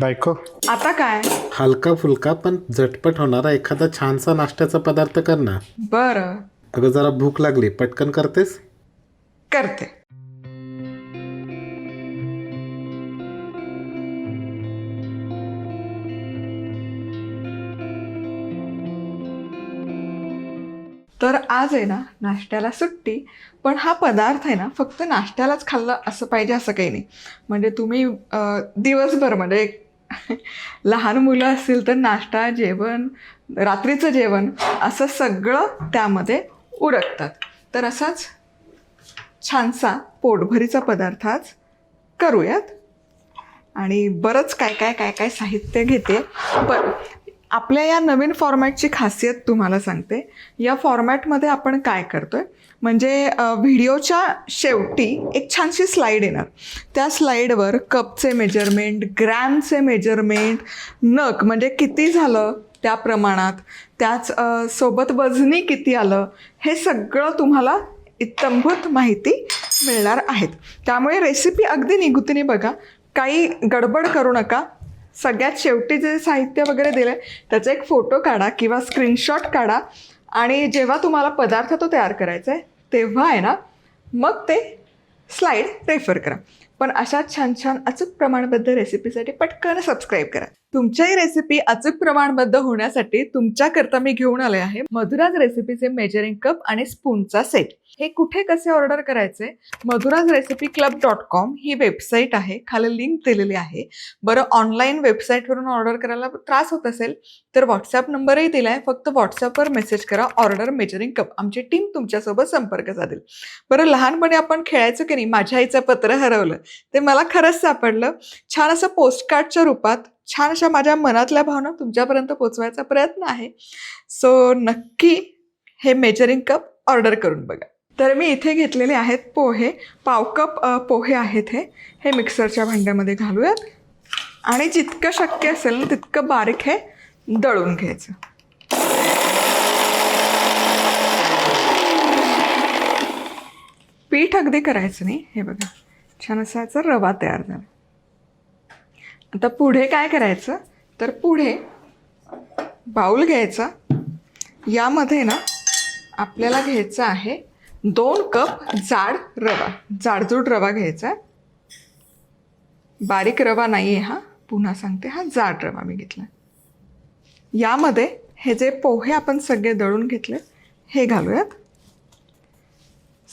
बायको. आता काय? हलका फुलका पण झटपट होणारा एखादा छानसा नाश्त्याचा पदार्थ कर ना. बरं. अगं जरा भूक लागली. पटकन करतेस? करते. तर आज आहे ना नाश्त्याला सुट्टी. पण हा पदार्थ आहे ना फक्त नाश्त्यालाच खाल्लं असं पाहिजे असं काही नाही. म्हणजे तुम्ही अं, दिवसभर म्हणजे लहान मुलं असतील तर नाश्ता जेवण रात्रीचं जेवण असं सगळं त्यामध्ये उरकतात. तर असाच छानसा पोटभरीचा पदार्थ आज करूयात. आणि बरंच काय काय काय काय साहित्य घेते पण आपल्या या नवीन फॉर्मॅटची खासियत तुम्हाला सांगते. या फॉर्मॅटमध्ये आपण काय करतोय? म्हणजे व्हिडिओच्या शेवटी एक छानशी स्लाईड येणार. त्या स्लाईडवर कपचे मेजरमेंट ग्रॅमचे मेजरमेंट नग म्हणजे किती झालं त्या प्रमाणात त्याच सोबत वजनी किती आलं हे सगळं तुम्हाला इत्यंभूत माहिती मिळणार आहेत. त्यामुळे रेसिपी अगदी निगुतीने बघा. काही गडबड करू नका. सगळ्यात शेवटी जे साहित्य वगैरे दिलं आहे त्याचा एक फोटो काढा किंवा स्क्रीनशॉट काढा. आणि जेव्हा तुम्हाला पदार्थ तो तयार करायचा आहे तेव्हा आहे ना मग ते स्लाईड रेफर करा. पण अशा छान छान अचूक प्रमाणबद्ध रेसिपीसाठी पटकन सबस्क्राईब करा. तुमच्याही रेसिपी अचूक प्रमाणबद्ध होण्यासाठी तुमच्याकरता मी घेऊन आले आहे मधुराज रेसिपीचे मेजरिंग कप आणि स्पूनचा सेट हे कुठे कसे ऑर्डर करायचे? Madhura's recipe club dot com ही वेबसाईट आहे. खाली लिंक दिलेली आहे. बरं ऑनलाईन वेबसाईटवरून ऑर्डर करायला त्रास होत असेल तर व्हॉट्सअप नंबरही दिला आहे फक्त व्हॉट्सअपवर मेसेज करा ऑर्डर मेजरिंग कप आमची टीम तुमच्यासोबत संपर्क साधेल. बरं लहानपणी आपण खेळायचो की नाही माझ्या आईचं पत्र हरवलं. ते मला खरंच सापडलं. छान असं पोस्टकार्डच्या रूपात छान अशा माझ्या मनातल्या भावना तुमच्यापर्यंत पोचवायचा प्रयत्न आहे. सो नक्की हे मेजरिंग कप ऑर्डर करून बघा. तर मी इथे घेतलेले आहेत पोहे. पाव कप पोहे आहेत हे. हे मिक्सरच्या भांड्यामध्ये घालूयात. आणि जितकं शक्य असेल ना तितकं बारीक हे दळून घ्यायचं. पीठ अगदी करायचं नाही. हे बघा. छान असा याचा रवा तयार झाला. आता पुढे काय करायचं? तर पुढे बाऊल घ्यायचा. यामध्ये ना आपल्याला घ्यायचं आहे दोन कप जाड रवा. जाडजूड रवा घ्यायचा. बारीक रवा नाही आहे हा. पुन्हा सांगते हा जाड रवा मी घेतला. यामध्ये हे जे पोहे आपण सगळे दळून घेतले हे घालूयात.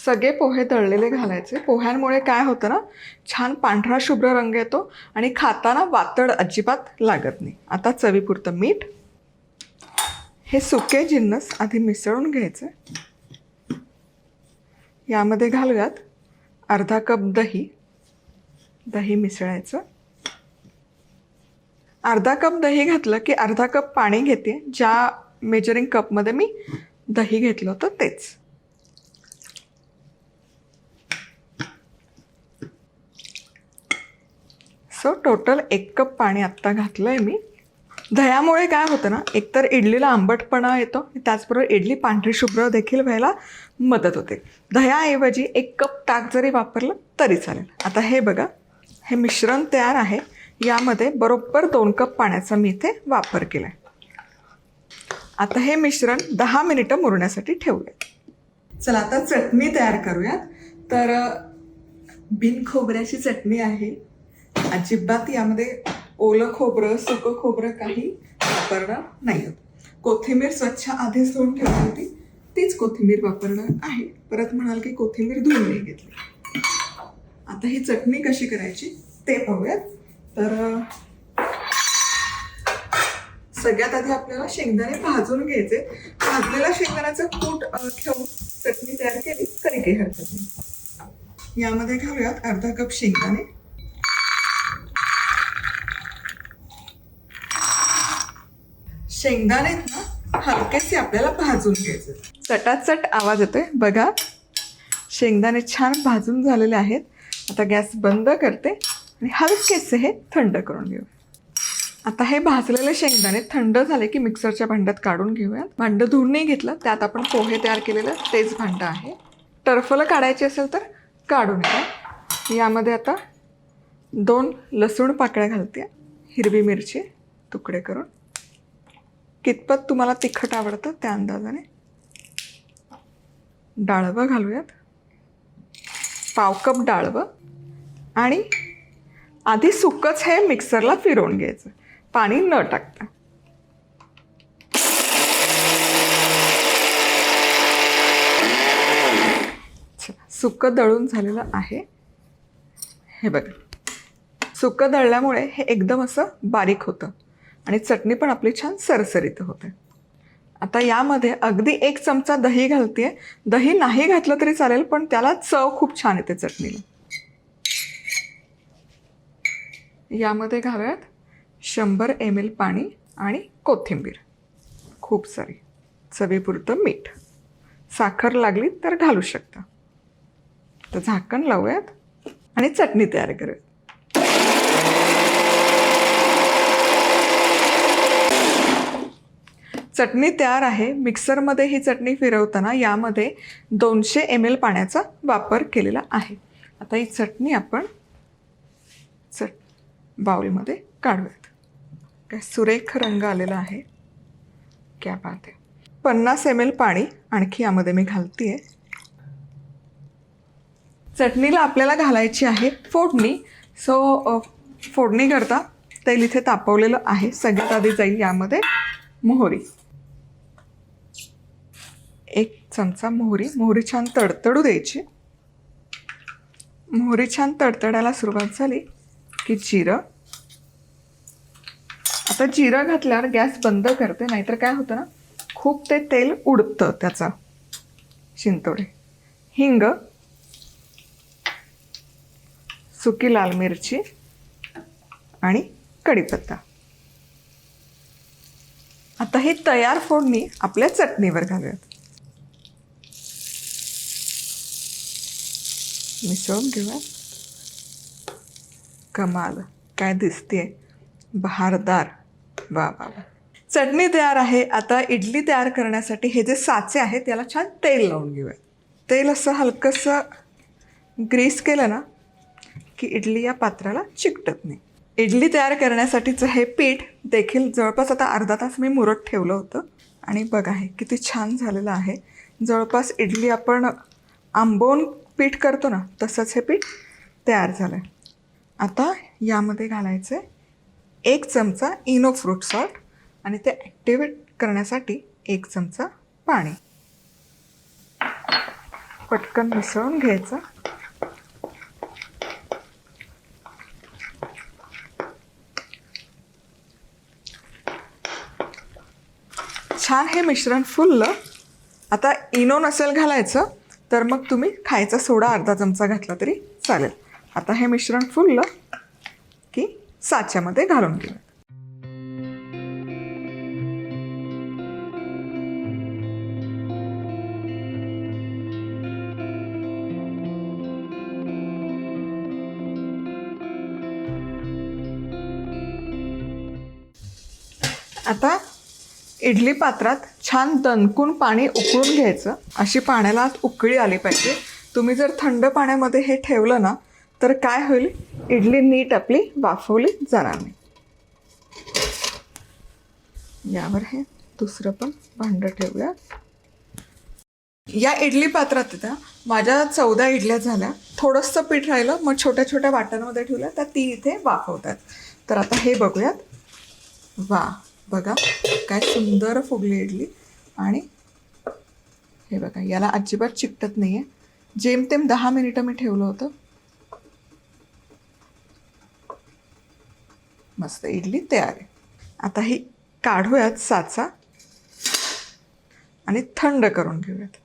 सगळे पोहे तळलेले घालायचे. पोह्यांमुळे काय होतं ना छान पांढरा शुभ्र रंग येतो आणि खाताना वातड अजिबात लागत नाही. आता चवीपुरतं मीठ. हे सुके जिन्नस आधी मिसळून घ्यायचे. यामध्ये घालूयात अर्धा कप दही. दही मिसळायचं. अर्धा कप दही घातलं की अर्धा कप पाणी घेते. ज्या मेजरिंग कपमध्ये मी दही घेतलं होतं तेच. सो टोटल एक कप पाणी आत्ता घातलं आहे मी. दह्यामुळे काय होतं ना एकतर इडलीला आंबटपणा येतो त्याचबरोबर इडली पांढरी शुभ्र देखील व्हायला मदत होते. दह्याऐवजी एक कप ताक जरी वापरलं तरी चालेल. आता हे बघा हे मिश्रण तयार आहे. यामध्ये बरोबर दोन कप पाण्याचा मी इथे वापर केला आहे आता हे मिश्रण दहा मिनिटं मुरण्यासाठी ठेवूया. चला आता चटणी तयार करूयात. तर बिन खोबऱ्याची चटणी आहे. अजिबात यामध्ये ओलं खोबरं सुकं खोबरं काही वापरणार नाही आहोत. कोथिंबीर स्वच्छ आधीच धुवून ठेवली होती. तीच कोथिंबीर वापरणार आहे. परत म्हणाल की कोथिंबीर धुवून नाही घेतली. आता ही चटणी कशी करायची ते पाहूयात. तर सगळ्यात आधी आपल्याला शेंगदाणे भाजून घ्यायचे. भाजलेला शेंगदाण्याचं कूट ठेवून चटणी तयार केली. तरी काही हरकत नाही. यामध्ये घालूयात अर्धा कप शेंगदाणे. शेंगदाणे ना हलकेसे आपल्याला भाजून घ्यायचे. चटाचट आवाज येतोय. बघा शेंगदाणे छान भाजून झालेले आहेत. आता गॅस बंद करते आणि हलकेसे हे थंड करून घेऊ. आता हे भाजलेले शेंगदाणे थंड झाले की मिक्सरच्या भांड्यात काढून घेऊयात. भांडं धुवून नाही घेतलं त्यात आपण पोहे तयार केलेलं तेच भांडं आहे. टर्फलं काढायची असेल तर काढून घ्या यामध्ये आता दोन लसूण पाकळ्या घालते. हिरवी मिरची तुकडे करून. कितपत तुम्हाला तिखट आवडतं त्या अंदाजाने? डाळवं घालूयात. पावकप डाळवं. आणि आधी सुकंच हे मिक्सरला फिरवून घ्यायचं. पाणी न टाकता. सुकं दळून झालेलं आहे. हे बघा. सुकं दळल्यामुळे हे एकदम असं बारीक होतं. आणि चटणी पण आपली छान सरसरीत होते. आता यामध्ये अगदी एक चमचा दही घालते दही नाही घातलं तरी चालेल पण त्याला चव खूप छान येते चटणीला. यामध्ये घालूयात शंभर एम एल पाणी आणि कोथिंबीर. खूप सारी. चवीपुरतं मीठ. साखर लागली तर घालू शकता. तर झाकण लावूयात आणि चटणी तयार करूयात. चटणी तयार आहे. मिक्सरमध्ये ही चटणी फिरवताना यामध्ये दोनशे एम एल पाण्याचा वापर केलेला आहे. आता ही चटणी आपण चट बाउलमध्ये काढूयात. काय सुरेख रंग आलेला आहे. क्या बात आहे. पन्नास एम एल पाणी आणखी यामध्ये मी घालते चटणीला आपल्याला घालायची आहे फोडणी. सो फोडणी करता तेल इथे तापवलेलं आहे. सगळ्यात आधी जाईल यामध्ये मोहरी. एक चमचा मोहरी. मोहरी छान तडतडू द्यायची. मोहरी छान तडतडायला सुरुवात झाली की जिरं. आता जिरं घातल्यावर गॅस बंद करते नाहीतर काय होतं ना खूप ते तेल उडतं त्याचा. शिंतोडे. हिंग. सुकी लाल मिरची. आणि कढीपत्ता. आता ही तयार फोडणी आपल्या चटणीवर घालूयात. मिसळून घेऊया. कमाल. काय दिसते बहारदार. वा वा वा. चटणी तयार आहे. आता इडली तयार करण्यासाठी हे जे साचे आहेत त्याला छान तेल लावून घेऊया. तेल असं हलकंसं ग्रीस केलं ना की इडली या पात्राला चिकटत नाही. इडली तयार करण्यासाठीचं हे पीठ देखील जवळपास आता अर्धा तास मी मुरत ठेवलं होतं. आणि बघा हे किती छान झालेलं आहे. जवळपास इडली आपण आंबवून पीठ करतो ना तसंच हे पीठ तयार झालं आहे आता यामध्ये घालायचं एक चमचा इनो फ्रूट सॉल्ट आणि ते ॲक्टिवेट करण्यासाठी एक चमचा पाणी. पटकन मिसळून घ्यायचं. छान हे मिश्रण फुललं. आता इनो नसेल घालायचं तर मग तुम्ही खायचा सोडा अर्धा चमचा घातला तरी चालेल. आता हे मिश्रण फुललं की साच्यामध्ये घालून घेऊ आता इडली पात्रात छान दणकून पाणी उकळून घ्यायचं. अशी पाण्याला उकळी आली पाहिजे. तुम्ही जर थंड पाण्यामध्ये हे ठेवलं ना तर काय होईल? इडली नीट आपली वाफवली जाणार नाही. यावर हे दुसरं पण भांडं ठेवूया. या इडली पात्रात त्या माझ्या चौदा इडल्या झाल्या. थोडंसं पीठ राहिलं मग छोट्या छोट्या वाट्यांमध्ये ठेवल्या तर ती इथे वाफवतात. तर आता हे बघूयात. वा बघा. काय सुंदर फुगली इडली आणि हे बघा याला अजिबात चिकटत नाही आहे जेमतेम दहा मिनिटं मी ठेवलं होतं. मस्त इडली तयार आहे. आता ही काढूयात साचा आणि थंड करून घेऊयात.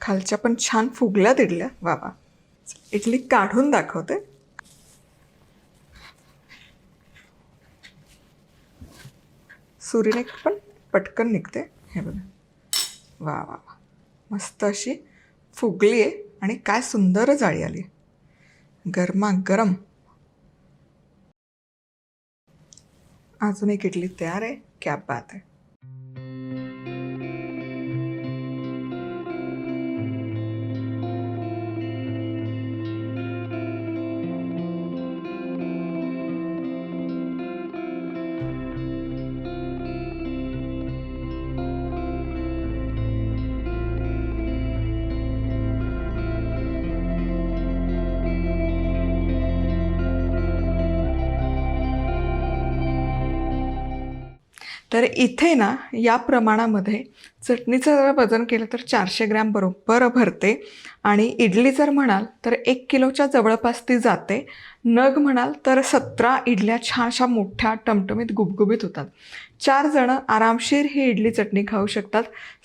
खालच्या पण छान फुगल्यात इडल्या. बाबा इडली काढून दाखवते. सुरीने पण पटकन निघते. हे बघा. वा वा वा. मस्त अशी फुगली आहे आणि काय सुंदर जाळी आली गरमागरम अजून एक इडली तयार आहे. क्या बात आहे. तर इथे ना या प्रमाणामध्ये चटणीचं जर वजन केलं तर चारशे ग्रॅम बरोबर भरते. आणि इडली जर म्हणाल तर एक किलोच्या जवळपास ती जाते. नग म्हणाल तर सतरा इडल्या छानशा मोठ्या टमटमीत गुबगुबीत होतात. चार जणं आरामशीर ही इडली चटणी खाऊ शकतात.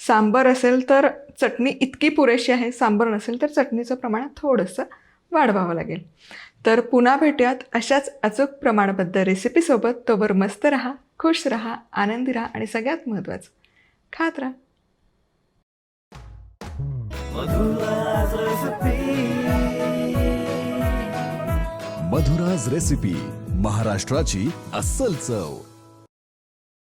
सांबर असेल तर चटणी इतकी पुरेशी आहे सांबर नसेल तर चटणीचं प्रमाण थोडंसं वाढवावं लागेल. तर पुन्हा भेटूयात अशाच अचूक प्रमाणबद्ध रेसिपीसोबत तोवर मस्त रहा. खुश राहा आनंदी राहा आणि सगळ्यात महत्त्वाचं खात राहा. मधुराज रेसिपी महाराष्ट्राची अस्सल चव.